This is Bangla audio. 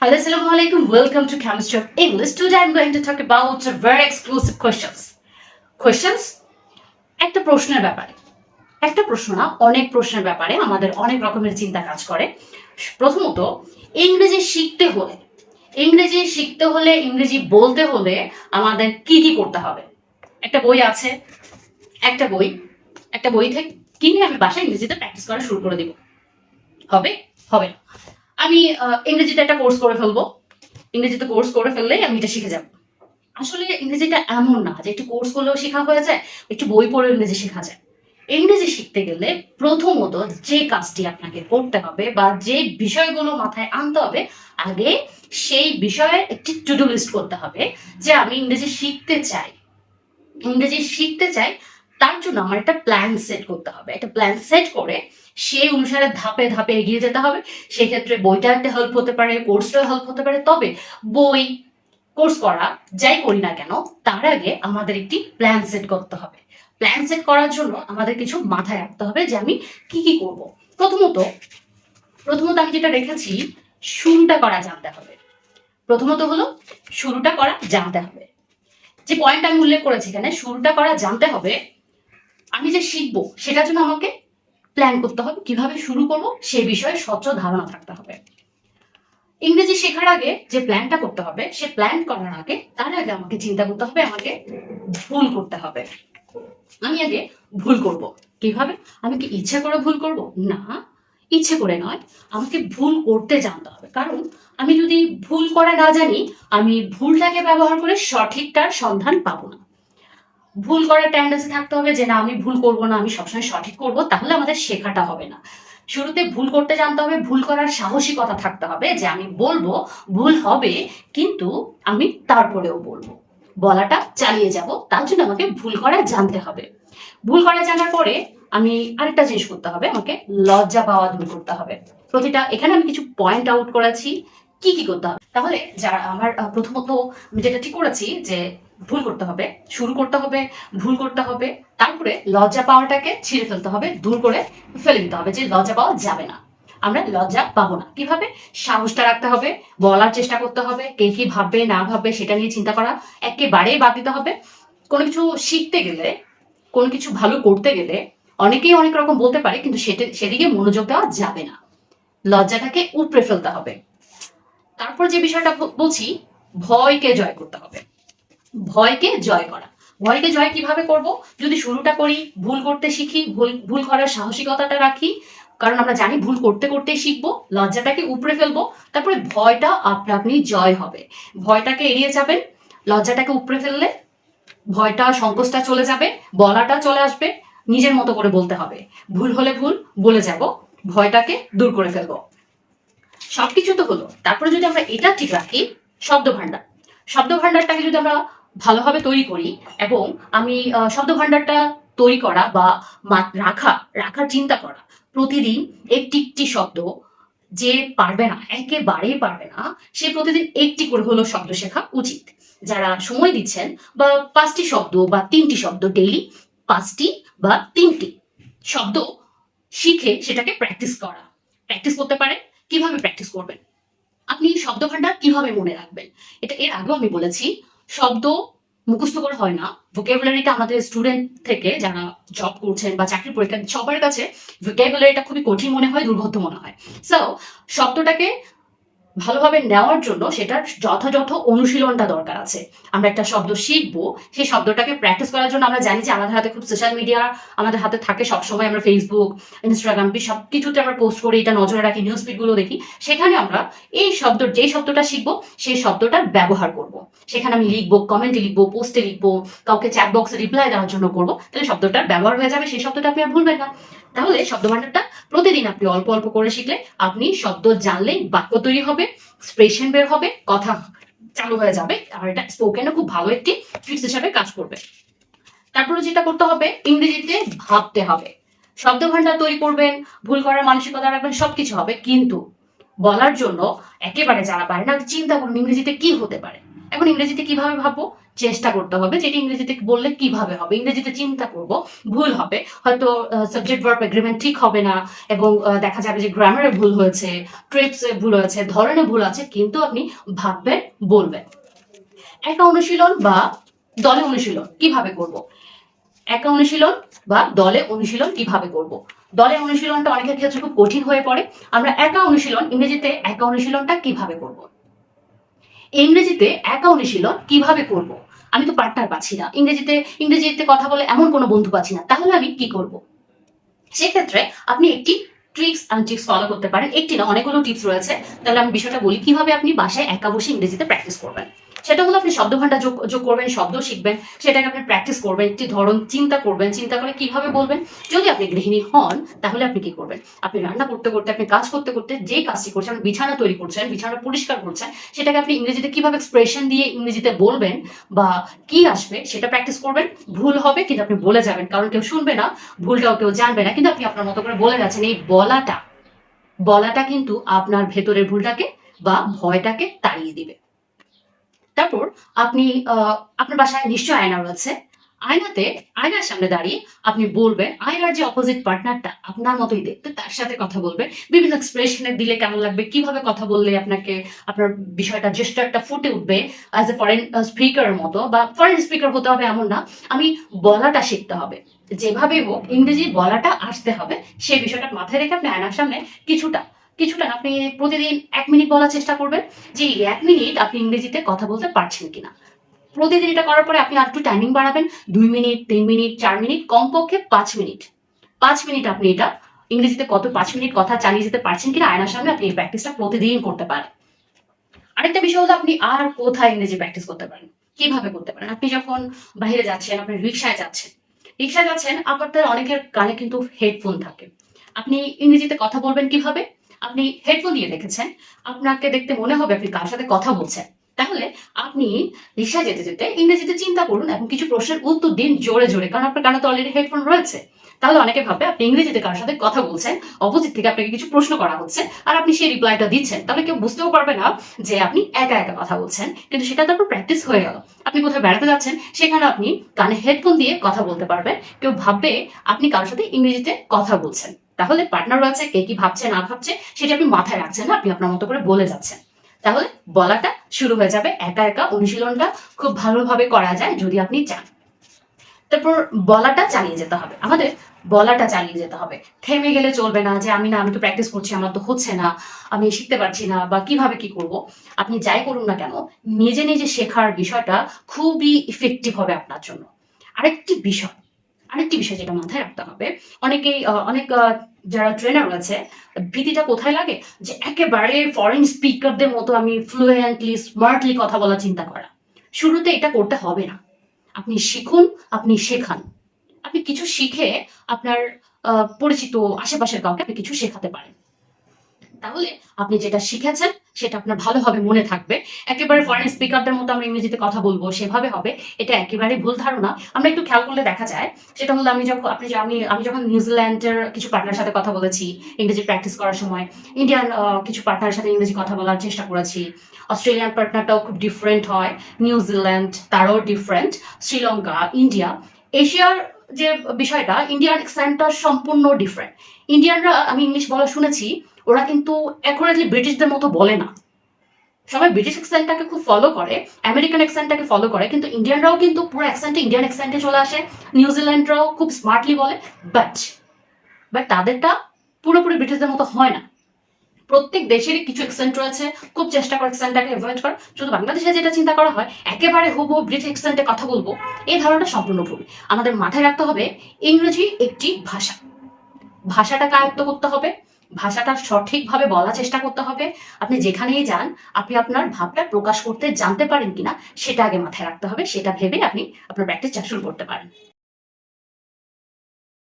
Hello, Assalamu alaikum. Welcome to Chemistry of English. Today I'm going to talk about very exclusive questions. Questions? একটা প্রশ্নের ব্যাপারে একটা প্রশ্ন না অনেক প্রশ্নের ব্যাপারে আমাদের অনেক রকমের চিন্তা কাজ করে প্রথমত ইংরেজি শিখতে হলে ইংরেজি শিখতে হলে ইংরেজি বলতে হলে আমাদের কি কি করতে হবে একটা বই আছে একটা বই একটা বই থেকে কিনে আমি বাসায় ইংরেজিতে প্র্যাকটিস করা শুরু করে দিব হবে হবে না আমি ইংরেজিতে একটা কোর্স করে ফেলব। ইংরেজিতে কোর্স করে ফেললেই আমি এটা শিখে যাব। আসলে ইংরেজিটা এমন না যে একটু কোর্স করলেও শেখা হয়ে যায়, একটু বই পড়েও ইংরেজি শেখা যায়। ইংরেজি শিখতে গেলে প্রথমত যে কাজটি আপনাকে করতে হবে বা যে বিষয়গুলো মাথায় আনতে হবে, আগে সেই বিষয়ে একটি টু ডু লিস্ট করতে হবে যে আমি ইংরেজি শিখতে চাই। ইংরেজি শিখতে চাই তার জন্য আমার একটা প্ল্যান সেট করতে হবে। একটা প্ল্যান সেট করে সেই অনুসারে ধাপে ধাপে এগিয়ে যেতে হবে। সেক্ষেত্রে বইটা একটা হেল্প হতে পারে কোর্সটাও হেল্প হতে পারে। তবে বই কোর্স করা, যাই করি না কেন, তার আগে আমাদের একটি প্ল্যান সেট করতে হবে। প্ল্যান সেট করার জন্য আমাদের কিছু মাথায় রাখতে হবে যে আমি কি কি করব। প্রথমত প্রথমত আমি যেটা রেখেছি, শুরুটা করা জানতে হবে। প্রথমত হলো, শুরুটা করা জানতে হবে। যে পয়েন্ট আমি উল্লেখ করেছি এখানে, শুরুটা করা জানতে হবে আমি যে শিখব, সেটার জন্য আমাকে প্ল্যান করতে হবে, কীভাবে শুরু করব সেই বিষয়ে স্বচ্ছ ধারণা থাকতে হবে। ইংরেজি শেখার আগে যে প্ল্যানটা করতে হবে, সে প্ল্যান করার আগে, তার আগে আমাকে চিন্তা করতে হবে, আমাকে ভুল করতে হবে। আমি আগে ভুল করব। কীভাবে? আমি কি ইচ্ছে করে ভুল করব? না, ইচ্ছে করে নয়। আমাকে ভুল করতে জানতে হবে। কারণ আমি যদি ভুল করা না জানি, আমি ভুলটাকে ব্যবহার করে সঠিকটার সন্ধান পাবো না। ভুল করার টেন্ডেন্সি থাকতে হবে যে না, আমি ভুল করব না, আমি সবসময় সঠিক করব, তাহলে আমাদের শেখাটা হবে না। শুরুতে ভুল করতে জানতে হবে, ভুল করার সাহসিকতা থাকতে হবে যে আমি বলব, ভুল হবে, কিন্তু আমি তারপরেও বলব। বলাটা চালিয়ে যাব, তার জন্য আমাকে ভুল করা জানতে হবে। ভুল করা জানার পরে আমি আরেকটা জিনিস করতে হবে, আমাকে লজ্জা পাওয়া দূর করতে হবে। প্রতিটা, এখানে আমি কিছু পয়েন্ট আউট করেছি, কি কি করতে হবে? তাহলে যারা আমার প্রথমত আমি যেটা ঠিক করেছি যে ভুল করতে হবে, শুরু করতে হবে, ভুল করতে হবে, তারপরে লজ্জা পাওয়াটাকে ছিঁড়ে ফেলতে হবে, দূর করে ফেলে দিতে হবে যে লজ্জা পাওয়া যাবে না। আমরা লজ্জা পাবো না। কীভাবে? সাহসটা রাখতে হবে, বলার চেষ্টা করতে হবে, কে কি ভাববে, না ভাববে, সেটা নিয়ে চিন্তা করা, একেবারেই বাদ দিতে হবে। কোনো কিছু শিখতে গেলে, কোনো কিছু ভালো করতে গেলে, অনেকেই অনেক রকম বলতে পারে, কিন্তু সেটা, সেদিকে মনোযোগ দেওয়া যাবে না। লজ্জাটাকে উপড়ে ফেলতে হবে। তারপর যে বিষয়টা বলছি, ভয়কে জয় করতে হবে। ভয়কে জয় করা। ভয়কে জয় কীভাবে করব? যদি শুরুটা করি, ভুল করতে শিখি, ভুল ভুল করার সাহসিকতাটা রাখি, কারণ আমরা জানি ভুল করতে করতে শিখব, লজ্জাটাকে উপড়ে ফেলব, তারপরে ভয়টা আপনা আপনি জয় হবে। ভয়টাকে এড়িয়ে যাবেন, লজ্জাটাকে উপড়ে ফেললে ভয়টা, সংকোচটা চলে যাবে, বলাটা চলে আসবে, নিজের মতো করে বলতে হবে। ভুল হলে ভুল, বলে যাব, ভয়টাকে দূর করে ফেলব। সবকিছু তো হলো। তারপরে যদি আমরা এটা ঠিক রাখি শব্দ ভান্ডার শব্দ ভান্ডারটাকে যদি আমরা ভালোভাবে তৈরি করি এবং আমি শব্দ ভান্ডারটা তৈরি করা বা রাখা, রাখার চিন্তা করা। প্রতিদিন একটি একটি শব্দ যে পারবে না, একেবারেই পারবে না, সে প্রতিদিন একটি করে হলো শব্দ শেখা উচিত। যারা সময় দিচ্ছেন বা পাঁচটি শব্দ বা তিনটি শব্দ ডেইলি পাঁচটি বা তিনটি শব্দ শিখে সেটাকে প্র্যাকটিস করা। প্র্যাকটিস করতে পারে কীভাবে প্র্যাকটিস করবেন? আপনি শব্দ ভান্ডার কীভাবে মনে রাখবেন? এটা এর আগেও আমি বলেছি শব্দ মুখস্থ করে হয় না। ভোকেবুলারিটা আমাদের স্টুডেন্ট থেকে যারা জব করছেন বা চাকরি পরীক্ষা সবার কাছে ভোকেবুলারিটা খুবই কঠিন মনে হয়, দুর্বোধ্য মনে হয়। সো শব্দটাকে ভালোভাবে নেওয়ার জন্য সেটার যথাযথ অনুশীলনটা দরকার আছে। আমরা একটা শব্দ শিখব, সেই শব্দটাকে প্র্যাকটিস করার জন্য আমরা জানি যে আমাদের হাতে খুব সোশ্যাল মিডিয়া আমাদের হাতে থাকে সবসময় আমরা ফেসবুক ইনস্টাগ্রাম সব কিছুতে আমরা পোস্ট করি, এটা নজরে রাখি নিউজগুলো দেখি। সেখানে আমরা এই শব্দ যে শব্দটা শিখব, সেই শব্দটার ব্যবহার করব। সেখানে আমি লিখব কমেন্টে লিখব পোস্টে লিখব, কাউকে চ্যাট বক্সে রিপ্লাই দেওয়ার জন্য করব। তাহলে শব্দটার ব্যবহার হয়ে যাবে, সেই শব্দটা আপনি আর ভুলবেন না। তাহলে শব্দ ভান্ডারটা প্রতিদিন আপনি অল্প অল্প করে শিখলে আপনি শব্দ জানলেই বাক্য তৈরি হবে এক্সপ্রেশন বের হবে, কথা চালু হয়ে যাবে, আর এটা স্পোকেনে খুব ভালো একটি ট্রিক্স হিসাবে কাজ করবে। তারপরে যেটা করতে হবে, ইংরেজিতে ভাবতে হবে। শব্দ ভান্ডার তৈরি করবেন, ভুল করার মানসিকতা রাখবেন, সবকিছু হবে। কিন্তু বলার জন্য একেবারে যারা পারে না, চিন্তা করুন ইংরেজিতে কি হতে পারে। এখন ইংরেজিতে কীভাবে ভাববো? চেষ্টা করতে হবে যেটা ইংরেজিতে বললে কীভাবে হবে? ইংরেজিতে চিন্তা করব, ভুল হবে। হয়তো সাবজেক্ট ভার্ব এগ্রিমেন্ট ঠিক হবে না এবং দেখা যাবে যে গ্রামারে ভুল হয়েছে ট্রিপসে ভুল হয়েছে, ধরনে ভুল আছে, কিন্তু আপনি ভাববেন, বলবেন। একা অনুশীলন বা দলে অনুশীলন কীভাবে করব? একা অনুশীলন বা দলে অনুশীলন কীভাবে করব? দলে অনুশীলনটা অনেকের ক্ষেত্রে খুব কঠিন হয়ে পড়ে। আমরা একা অনুশীলন, ইংরেজিতে একা অনুশীলনটা কীভাবে করব? ইংরেজিতে একা অনুশীলন কীভাবে করব? আমি তো পার্টনার পাচ্ছি না। ইংরেজিতে ইংরেজিতে কথা বলে এমন কোনো বন্ধু পাচ্ছি না। তাহলে আমি কি করব? সেক্ষেত্রে আপনি একটি ট্রিক্স অ্যান্ড টিপস ফলো করতে পারেন। একটি না, অনেকগুলো টিপস রয়েছে। তাহলে আমি বিষয়টা বলি কীভাবে আপনি বাসায় একা বসে ইংরেজিতে প্র্যাকটিস করবেন। সেটা হলো আপনি শব্দ ভান্ডার যোগ যোগ করবেন, শব্দ শিখবেন, সেটাকে আপনি প্র্যাকটিস করবেন, একটি ধরন চিন্তা করবেন, চিন্তা করে কীভাবে বলবেন। যদি আপনি গৃহিণী হন, তাহলে আপনি কি করবেন? আপনি রান্না করতে করতে, আপনি কাজ করতে করতে যে কাজটি করছেন, বিছানা তৈরি করছেন, বিছানা পরিষ্কার করছেন, সেটাকে আপনি ইংরেজিতে কীভাবে এক্সপ্রেশন দিয়ে ইংরেজিতে বলবেন বা কি আসবে, সেটা প্র্যাকটিস করবেন। ভুল হবে, কিন্তু আপনি বলে যাবেন। কারণ কেউ শুনবে না, ভুলটাও কেউ জানবে না, কিন্তু আপনি আপনার মতো করে বলে যাচ্ছেন। এই বলাটা বলাটা কিন্তু আপনার ভেতরের ভুলটাকে বা ভয়টাকে তাড়িয়ে দিবে। তারপর আপনি আপনার বাসায় নিশ্চয় আয়না রয়েছে আয়নাতে, আয়নার সামনে দাঁড়িয়ে আপনি বলবেন, আয়নার যে অপোজিট পার্টনারটা আপনার মতোই দেখতে, তার সাথে কথা বলবেন। বিভিন্ন এক্সপ্রেশনে দিলে কেমন লাগবে, কীভাবে কথা বললে আপনাকে, আপনার বিষয়টা জেস্টারটা ফুটে উঠবে অ্যাজ এ ফরেন স্পিকারের মতো বা ফরেন স্পিকার হতে হবে এমন না। আমি বলাটা শিখতে হবে। যেভাবে হোক ইংরেজি বলাটা আসতে হবে, সেই বিষয়টা মাথায় রেখে আপনি আয়নার সামনে কিছুটা কিছুটা আপনি প্রতিদিন এক মিনিট বলার চেষ্টা করবেন যে এক মিনিট আপনি ইংরেজিতে কথা বলতে পারছেন কিনা। প্রতিদিন এটা করার পরে আপনি আর একটু টাইমিং বাড়াবেন, দুই মিনিট, তিন মিনিট, চার মিনিট, কমপক্ষে পাঁচ মিনিট। পাঁচ মিনিট আপনি এটা ইংরেজিতে কত, পাঁচ মিনিট কথা চালিয়ে যেতে পারছেন কিনা, আয়নার সামনে আপনি এই প্র্যাকটিসটা প্রতিদিন করতে পারেন। আরেকটা বিষয় হলো আপনি আর কোথায় ইংরেজি প্র্যাকটিস করতে পারেন, কীভাবে করতে পারেন? আপনি যখন বাইরে যাচ্ছেন, আপনি রিক্সায় যাচ্ছেন রিক্সায় যাচ্ছেন আপনাদের অনেকের কানে কিন্তু হেডফোন থাকে। আপনি ইংরেজিতে কথা বলবেন কীভাবে? আপনি হেডফোন দিয়ে দেখেছেন। আপনাকে দেখতে মনে হবে আপনি কার সাথে কথা বলছেন। তাহলে আপনি রিক্সায় যেতে যেতে ইংরেজিতে চিন্তা করুন এবং কিছু প্রশ্নের উত্তর দিন জোরে জোরে, কারণ আপনার কানে তো অলরেডি হেডফোন রয়েছে। তাহলে অনেকে ভাবে আপনি ইংরেজিতে কারোর সাথে কথা বলছেন অপোজিট থেকে আপনাকে কিছু প্রশ্ন করা হচ্ছে আর আপনি সেই রিপ্লাইটা দিচ্ছেন। তাহলে কেউ বুঝতেও পারবে না যে আপনি একা একা কথা বলছেন, কিন্তু সেটা তারপর প্র্যাকটিস হয়ে গেল। আপনি কোথাও বেড়াতে যাচ্ছেন, সেখানে আপনি কানে হেডফোন দিয়ে কথা বলতে পারবেন। কেউ ভাববে আপনি কারোর সাথে ইংরেজিতে কথা বলছেন। তাহলে পার্টনার আছে, কে কি ভাবছে, না ভাবছে, সেটা আপনি মাথায় রাখছেন না, আপনি আপনার মতো করে বলে যাচ্ছেন। তাহলে বলাটা শুরু হয়ে যাবে, একা একা অনুশীলনটা খুব ভালোভাবে করা যায় যদি আপনি চান। তারপর বলাটা চালিয়ে যেতে হবে, আমাদের বলাটা চালিয়ে যেতে হবে। থেমে গেলে চলবে না যে আমি না, আমি তো প্র্যাকটিস করছি, আমার তো হচ্ছে না, আমি শিখতে পারছি না, বা কীভাবে কি করব? আপনি যাই করুন না কেন, নিজে নিজে শেখার বিষয়টা খুবই ইফেক্টিভ হবে আপনার জন্য। আরেকটি বিষয় আরেকটি বিষয় যেটা মাথায় রাখতে হবে, অনেকেই অনেক যারা ট্রেনার আছে, ভীতিটা কোথায় লাগে? যে একেবারে ফরেন স্পিকারদের মতো আমি ফ্লুয়েন্টলি স্মার্টলি কথা বলা চিন্তা করা। শুরুতে এটা করতে হবে না। আপনি শিখুন, আপনি শেখান। আপনি কিছু শিখে আপনার পরিচিত আশেপাশের কাউকে আপনি কিছু শেখাতে পারেন। তাহলে আপনি যেটা শিখেছেন, সেটা আপনার ভালোভাবে মনে থাকবে। একেবারে ফরেন স্পিকারদের মতো আমরা ইংরেজিতে কথা বলব, সেভাবে হবে। এটা একেবারে ভুল ধারণা। আমরা একটু খেয়াল করলে দেখা যায়, সেটা হলো আমি যখন, আপনি আমি আমি যখন নিউজিল্যান্ডের কিছু পার্টনার সাথে কথা বলেছি, ইংরেজি প্র্যাকটিস করার সময় ইন্ডিয়ান কিছু পার্টনার সাথে ইংরেজি কথা বলার চেষ্টা করেছি। অস্ট্রেলিয়ান পার্টনারটাও খুব ডিফারেন্ট হয়, নিউজিল্যান্ড তারও ডিফারেন্ট শ্রীলঙ্কা ইন্ডিয়া এশিয়ার যে বিষয়টা ইন্ডিয়ান অ্যাকসেন্টটা সম্পূর্ণ ডিফারেন্ট ইন্ডিয়ানরা আমি ইংলিশ বলা শুনেছি ওরা কিন্তু অ্যাকুরেটলি ব্রিটিশদের মতো বলে না। সবাই ব্রিটিশ অ্যাকসেন্টটাকে খুব ফলো করে আমেরিকান অ্যাকসেন্টটাকে ফলো করে, কিন্তু ইন্ডিয়ানরাও কিন্তু পুরো অ্যাকসেন্টে ইন্ডিয়ান অ্যাকসেন্টে চলে আসে। নিউজিল্যান্ডরাও খুব স্মার্টলি বলে বাট বাট তাদেরটা পুরোপুরি ব্রিটিশদের মতো হয় না। প্রত্যেক দেশেরই কিছু অ্যাকসেন্ট রয়েছে, খুব চেষ্টা করে অ্যাকসেন্টটাকে অ্যাভয়েড করা। শুধু বাংলাদেশে যেটা চিন্তা করা হয়, একেবারে হুবহু ব্রিটিশ অ্যাকসেন্টে কথা বলব, এই ধারণাটা সম্পূর্ণ ভুল। আমাদের মাথায় রাখতে হবে, ইংরেজি একটি ভাষা। ভাষাটাকে আয়ত্ত করতে হবে ভাষাটা সঠিকভাবে বলার চেষ্টা করতে হবে। আপনি যেখানেই যান, আপনি আপনার ভাবটা প্রকাশ করতে জানতে পারেন কিনা, সেটা আগে মাথায় রাখতে হবে। সেটা ভেবে আপনি আপনার প্র্যাকটিস শুরু করতে পারেন।